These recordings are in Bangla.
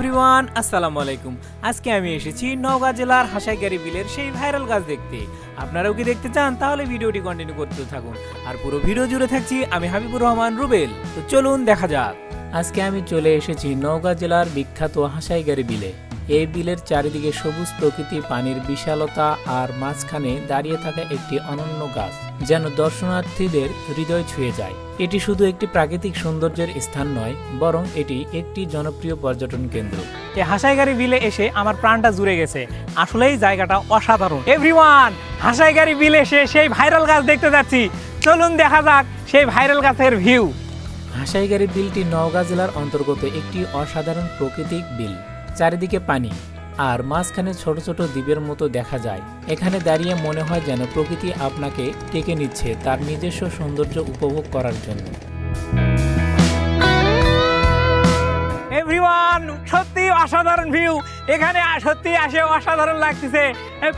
এভরিওয়ান, আসসালামু আলাইকুম। আজকে আমি এসেছি নওগাঁ জেলার হাসাইগারি বিলের সেই ভাইরাল গাছ দেখতে। আপনারাও কি দেখতে চান? তাহলে ভিডিওটি কন্টিনিউ করতে থাকুন। আর পুরো ভিডিও জুড়ে থাকছি আমি হাবিবুর রহমান রুবেল। তো চলুন দেখা যাক। আজকে আমি চলে এসেছি নওগাঁ জেলার বিখ্যাত হাসাইগারি বিলে। এই বিলের চারিদিকে সবুজ প্রকৃতি পানির বিশালতা আর মাঝখানে দাঁড়িয়ে থাকা একটি অনন্য গাছ যেন দর্শনার্থীদের হৃদয় ছুঁয়ে যায়। এটি শুধু একটি প্রাকৃতিক সৌন্দর্যের স্থান নয় বরং এটি একটি জনপ্রিয় পর্যটন কেন্দ্র। এই হাসাইগাড়ি বিলে এসে আমার প্রাণটা জুড়ে গেছে। আসলেই জায়গাটা অসাধারণ। এভরিওয়ান হাসাইগাড়ি বিলে এসে সেই ভাইরাল গাছ দেখতে যাচ্ছি। চলুন দেখা যাক সেই ভাইরাল গাছের ভিউ হাসাইগাড়ি বিলটি নওগাঁ জেলার অন্তর্গত একটি অসাধারণ প্রাকৃতিক বিল। চারিদিকে পানি, আর মাঝখানে ছোট ছোট দ্বীপের মতো দেখা যায়। এখানে দাঁড়িয়ে মনে হয় যেন প্রকৃতি আপনাকে টেকে নিচ্ছে তার নিজস্ব সৌন্দর্য উপভোগ করার জন্য। এভরিওয়ান সত্যি অসাধারণ ভিউ এখানে সত্যি আসে অসাধারণ লাগতেছে।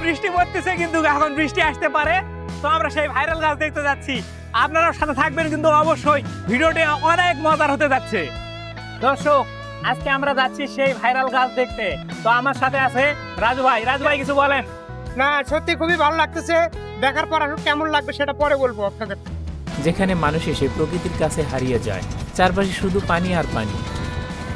বৃষ্টি পড়তেছে কিন্তু এখন বৃষ্টি আসতে পারে। তো আমরা সেই ভাইরাল গাছ দেখতে যাচ্ছি। আপনারাও সাথে থাকবেন কিন্তু অবশ্যই ভিডিওটি অনেক মজার হতে যাচ্ছে। দর্শক আজকে আমরা যাচ্ছি সেই ভাইরাল গাছ দেখতে। তো আমার সাথে আছে রাজু ভাই। রাজু ভাই কিছু বলেন। না সত্যি খুবই ভালো লাগতেছে। দেখার পর আসলে কেমন লাগবে সেটা পরে বলব আপনাদের। যেখানে মানুষ এসে প্রকৃতির কাছে হারিয়ে যায় চারপাশে শুধু পানি আর পানি।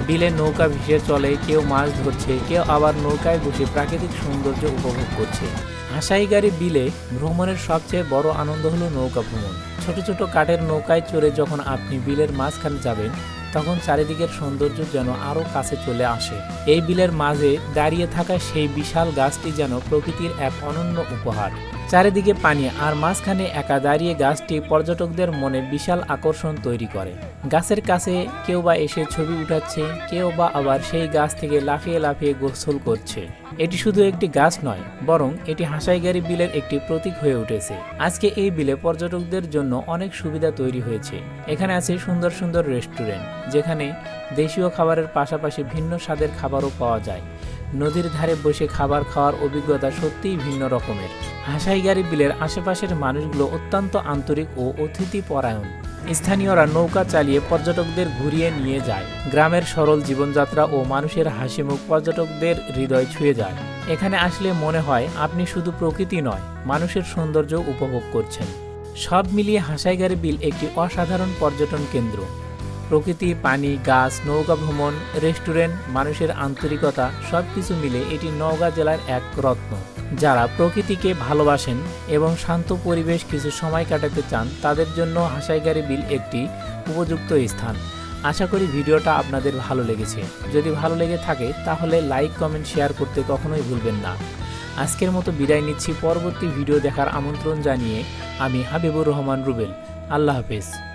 বিলে নৌকা ভেসে চলে কেউ মাছ ধরছে কেউ আবার নৌকায় বসে প্রাকৃতিক সৌন্দর্য উপভোগ করছে। হাসাইগাড়ি বিলে ভ্রমণের সবচেয়ে বড় আনন্দ হলো নৌকা ভ্রমণ। ছোট ছোট কাঠের নৌকায় চড়ে যখন আপনি বিলের মাঝখানে যাবেন তখন চারিদিকের সৌন্দর্য যেন আরও কাছে চলে আসে। এই বিলের মাঝে দাঁড়িয়ে থাকা সেই বিশাল গাছটি যেন প্রকৃতির এক অনন্য উপহার। চারিদিকে পানি আর মাঝখানে একা দাঁড়িয়ে গাছটি পর্যটকদের মনে বিশাল আকর্ষণ তৈরি করে। গাছের কাছে কেউ বা এসে ছবি উঠাচ্ছে, কেউ বা আবার সেই গাছ থেকে লাফিয়ে লাফিয়ে গোসল করছে। এটি শুধু একটি গাছ নয়, বরং এটি হাসাইগাড়ি বিলের একটি প্রতীক হয়ে উঠেছে। আজকে এই বিলে পর্যটকদের জন্য অনেক সুবিধা তৈরি হয়েছে। এখানে আছে সুন্দর সুন্দর রেস্টুরেন্ট। যেখানে দেশীয় খাবারের পাশাপাশি ভিন্ন স্বাদের খাবারও পাওয়া যায়। নদীর ধারে বসে খাবার খাওয়ার অভিজ্ঞতা সত্যিই ভিন্ন রকমের। হাসাইগাড়ি বিলের আশেপাশের মানুষগুলো অত্যন্ত আন্তরিক ও অতিথি পরায়ণ স্থানীয়রা নৌকা চালিয়ে পর্যটকদের ঘুরিয়ে নিয়ে যায়। গ্রামের সরল জীবনযাত্রা ও মানুষের হাসিমুখ পর্যটকদের হৃদয় ছুঁয়ে যায়। এখানে আসলে মনে হয় আপনি শুধু প্রকৃতি নয়, মানুষের সৌন্দর্য উপভোগ করছেন। সব মিলিয়ে হাসাইগাড়ি বিল একটি অসাধারণ পর্যটন কেন্দ্র। প্রকৃতি, পানি, গাছ, নৌকা ভ্রমণ, রেস্টুরেন্ট, মানুষের আন্তরিকতা সব কিছু মিলে এটি নওগাঁ জেলার এক রত্ন। যারা প্রকৃতিকে ভালোবাসেন এবং শান্ত পরিবেশ কিছু সময় কাটাতে চান, তাদের জন্য হাসাইগাড়ি বিল একটি উপযুক্ত স্থান। আশা করি ভিডিওটা আপনাদের ভালো লেগেছে। যদি ভালো লেগে থাকে, তাহলে লাইক, কমেন্ট, শেয়ার করতে কখনোই ভুলবেন না। আজকের মতো বিদায় নিচ্ছি। পরবর্তী ভিডিও দেখার আমন্ত্রণ জানিয়ে আমি হাবিবুর রহমান রুবেল। আল্লাহ হাফেজ।